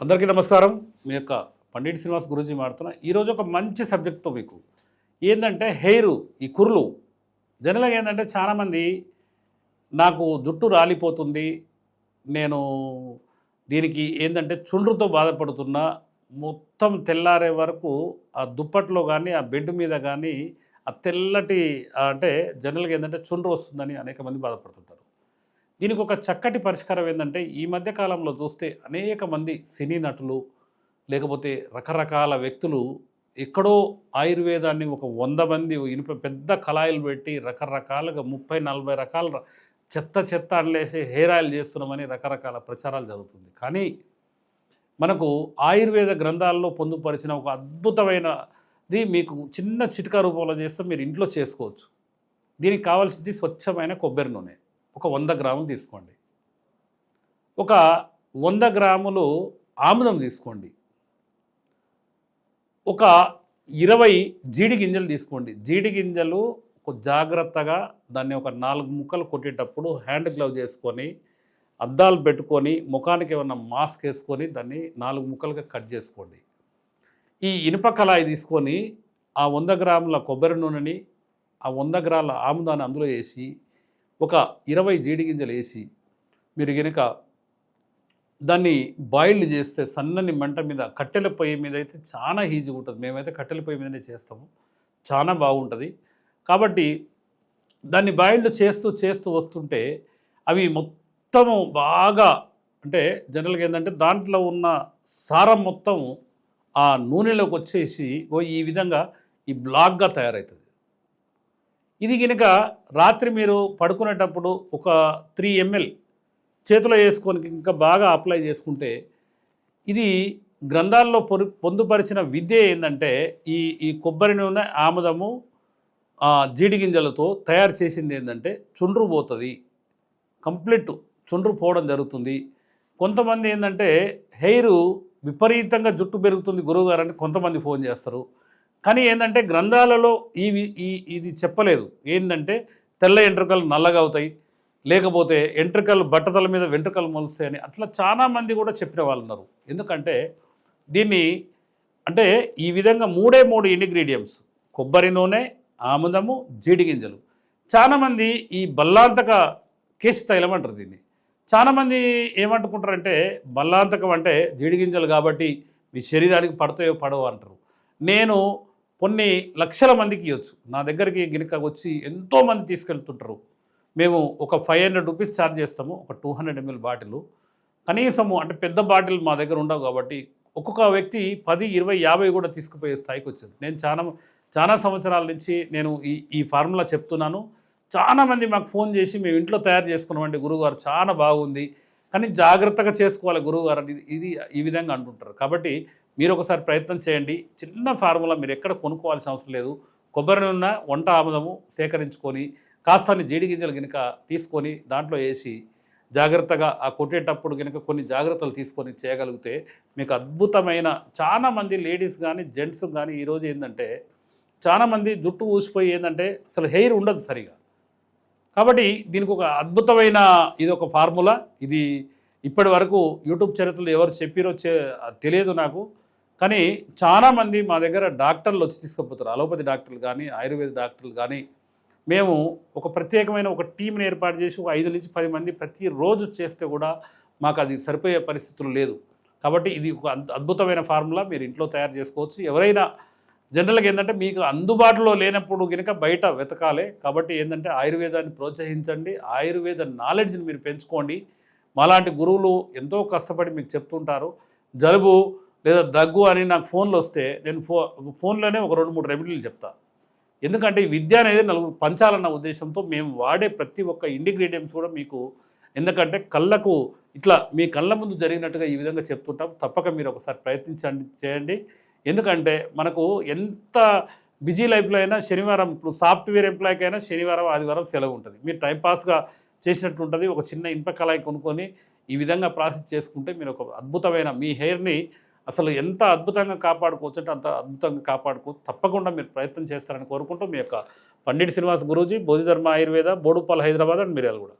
అందరికీ నమస్కారం. మీ యొక్క పండిట్ శ్రీనివాస్ గురించి మాడుతున్నా ఈరోజు ఒక మంచి సబ్జెక్ట్తో మీకు. ఏంటంటే హెయిర్ ఈ కుర్లు. జనరల్గా ఏంటంటే చాలామంది నాకు జుట్టు రాలిపోతుంది నేను దీనికి ఏంటంటే చుండ్రుతో బాధపడుతున్నా మొత్తం తెల్లారే వరకు ఆ దుప్పట్లో కానీ ఆ బెడ్ మీద కానీ ఆ తెల్లటి అంటే జనరల్గా ఏంటంటే చుండ్రు వస్తుందని అనేక మంది బాధపడుతుంటారు. దీనికి ఒక చక్కటి పరిష్కారం ఏంటంటే ఈ మధ్య కాలంలో చూస్తే అనేక మంది సినీ నటులు లేకపోతే రకరకాల వ్యక్తులు ఎక్కడో ఆయుర్వేదాన్ని ఒక వంద మంది ఇనుప పెద్ద కళాయిలు పెట్టి రకరకాలుగా ముప్పై నలభై రకాల చెత్త చెత్త అనలేసి హెయిర్ ఆయిల్ చేస్తున్నామని రకరకాల ప్రచారాలు జరుగుతుంది. కానీ మనకు ఆయుర్వేద గ్రంథాల్లో పొందుపరిచిన ఒక అద్భుతమైనది మీకు చిన్న చిట్కా రూపంలో చేస్తే మీరు ఇంట్లో చేసుకోవచ్చు. దీనికి కావాల్సింది స్వచ్ఛమైన కొబ్బరి నూనె. ఒక వంద గ్రాములు తీసుకోండి. ఒక వంద గ్రాములు ఆముదం తీసుకోండి. ఒక ఇరవై జీడి గింజలు తీసుకోండి. జీడి గింజలు ఒక జాగ్రత్తగా దాన్ని ఒక నాలుగు ముక్కలు కొట్టేటప్పుడు హ్యాండ్ గ్లవ్ చేసుకొని అద్దాలు పెట్టుకొని ముఖానికి ఏమన్నా మాస్క్ వేసుకొని దాన్ని నాలుగు ముక్కలుగా కట్ చేసుకోండి. ఈ ఇనుప కళాయి తీసుకొని ఆ వంద గ్రాముల కొబ్బరి నూనెని ఆ వంద గ్రాముల ఆముదాన్ని అందులో వేసి ఒక ఇరవై జీడి గింజలు వేసి మీరు కనుక దాన్ని బాయిల్డ్ చేస్తే సన్నని మంట మీద కట్టెల పొయ్యి మీద అయితే చాలా ఈజీగా ఉంటుంది. మేమైతే కట్టెల పొయ్యి మీదనే చేస్తాము. చాలా బాగుంటుంది. కాబట్టి దాన్ని బాయిల్డ్ చేస్తూ చేస్తూ వస్తుంటే అవి మొత్తము బాగా అంటే జనరల్గా ఏంటంటే దాంట్లో ఉన్న సారం మొత్తం ఆ నూనెలోకి వచ్చేసి ఓ ఈ విధంగా ఈ బ్లాక్గా తయారవుతుంది. ఇది కనుక రాత్రి మీరు పడుకునేటప్పుడు ఒక త్రీ ఎంఎల్ చేతిలో వేసుకొని ఇంకా బాగా అప్లై చేసుకుంటే ఇది గ్రంథాల్లో పొరు పొందుపరిచిన విద్య ఏంటంటే ఈ ఈ కొబ్బరి నూనె ఆముదము జీడిగింజలతో జీడి గింజలతో తయారు చేసింది ఏంటంటే చుండ్రు పోతుంది. కంప్లీట్ చుండ్రు పోవడం జరుగుతుంది. కొంతమంది ఏంటంటే హెయిర్ విపరీతంగా జుట్టు పెరుగుతుంది గురువుగారని కొంతమంది ఫోన్ చేస్తారు. కానీ ఏంటంటే గ్రంథాలలో ఈ ఈ ఇది చెప్పలేదు. ఏంటంటే తెల్ల ఎంట్రుకలు నల్లగా అవుతాయి లేకపోతే ఎంట్రుకలు బట్టతల మీద వెంట్రుకలు మొలుస్తాయని అట్లా చాలా మంది కూడా చెప్పిన వాళ్ళు ఉన్నారు. ఎందుకంటే దీన్ని అంటే ఈ విధంగా మూడే మూడు ఇంగ్రీడియంట్స్ కొబ్బరి నూనె ఆముదము జీడి గింజలు. చాలామంది ఈ బల్లాంతక కేసు తైలం అంటారు దీన్ని. చాలామంది ఏమంటుకుంటారంటే బల్లాంతకం అంటే జీడి గింజలు కాబట్టి మీ శరీరానికి పడతాయో పడవో అంటారు. నేను కొన్ని లక్షల మందికి ఇవ్వచ్చు. నా దగ్గరికి గినక వచ్చి ఎంతోమంది తీసుకెళ్తుంటారు. మేము ఒక ఫైవ్ హండ్రెడ్ రూపీస్ ఛార్జ్ చేస్తాము ఒక టూ హండ్రెడ్ ఎంఎల్ బాటిల్. కనీసము అంటే పెద్ద బాటిల్ మా దగ్గర ఉండవు కాబట్టి ఒక్కొక్క వ్యక్తి పది ఇరవై యాభై కూడా తీసుకుపోయే స్థాయికి వచ్చింది నేను చాలా చాలా సంవత్సరాల నుంచి నేను ఈ ఈ ఫార్ములా చెప్తున్నాను. చాలా మంది మాకు ఫోన్ చేసి మేము ఇంట్లో తయారు చేసుకున్నామండి గురువుగారు చాలా బాగుంది. కానీ జాగ్రత్తగా చేసుకోవాలి గురువుగారు అని ఇది ఈ విధంగా అంటుంటారు. కాబట్టి మీరు ఒకసారి ప్రయత్నం చేయండి. చిన్న ఫార్ములా మీరు ఎక్కడ కొనుక్కోవాల్సిన అవసరం లేదు. కొబ్బరి నూనె వంట ఆముదము సేకరించుకొని కాస్తాన్ని జీడి గింజలు కనుక తీసుకొని దాంట్లో వేసి జాగ్రత్తగా ఆ కొట్టేటప్పుడు కనుక కొన్ని జాగ్రత్తలు తీసుకొని చేయగలిగితే మీకు అద్భుతమైన చాలామంది లేడీస్ కానీ జెంట్స్ కానీ ఈరోజు ఏంటంటే చాలామంది జుట్టు ఊసిపోయి ఏంటంటే అసలు హెయిర్ ఉండదు సరిగా. కాబట్టి దీనికి ఒక అద్భుతమైన ఇది ఒక ఫార్ములా. ఇది ఇప్పటి వరకు యూట్యూబ్ చరిత్రలో ఎవరు చెప్పిరో తెలియదు నాకు. కానీ చాలామంది మా దగ్గర డాక్టర్లు వచ్చి తీసుకుపోతారు. అలోపతి డాక్టర్లు కానీ ఆయుర్వేద డాక్టర్లు కానీ. మేము ఒక ప్రత్యేకమైన ఒక టీంని ఏర్పాటు చేసి ఒక ఐదు నుంచి పది మంది ప్రతిరోజు చేస్తే కూడా మాకు అది సరిపోయే పరిస్థితులు లేదు. కాబట్టి ఇది ఒక అద్- అద్భుతమైన ఫార్ములా. మీరు ఇంట్లో తయారు చేసుకోవచ్చు. ఎవరైనా జనరల్గా ఏంటంటే మీకు అందుబాటులో లేనప్పుడు కనుక బయట వెతకాలి. కాబట్టి ఏంటంటే ఆయుర్వేదాన్ని ప్రోత్సహించండి. ఆయుర్వేద నాలెడ్జ్ని మీరు పెంచుకోండి. మాలాంటి గురువులు ఎంతో కష్టపడి మీకు చెప్తుంటారు. జలుబు లేదా దగ్గు అని నాకు ఫోన్లు వస్తే నేను ఫో ఫోన్లోనే ఒక రెండు మూడు రెమెడీలు చెప్తా. ఎందుకంటే ఈ విద్య అనేది నలుగురు పంచాలన్న ఉద్దేశంతో మేము వాడే ప్రతి ఒక్క ఇండిగ్రీడియంట్స్ కూడా మీకు ఎందుకంటే కళ్ళకు ఇట్లా మీ కళ్ళ ముందు జరిగినట్టుగా ఈ విధంగా చెప్తుంటాం. తప్పక మీరు ఒకసారి ప్రయత్నించండి చేయండి. ఎందుకంటే మనకు ఎంత బిజీ లైఫ్లో అయినా శనివారం ఇప్పుడు సాఫ్ట్వేర్ ఎంప్లాయ్కి అయినా శనివారం ఆదివారం సెలవు ఉంటుంది. మీరు టైంపాస్గా చేసినట్టు ఉంటుంది. ఒక చిన్న ఇనుప కళాయి కొనుక్కొని ఈ విధంగా ప్రాసెస్ చేసుకుంటే మీరు ఒక అద్భుతమైన మీ హెయిర్ని అసలు ఎంత అద్భుతంగా కాపాడుకోవచ్చు అంటే అంత అద్భుతంగా కాపాడుకోవచ్చు. తప్పకుండా మీరు ప్రయత్నం చేస్తారని కోరుకుంటూ మీ యొక్క పండిట్ శ్రీనివాస్ గురూజీ బోధిధర్మ ఆయుర్వేద బోడుపాల్ హైదరాబాద్ అండ్ మిర్యాలగూడ.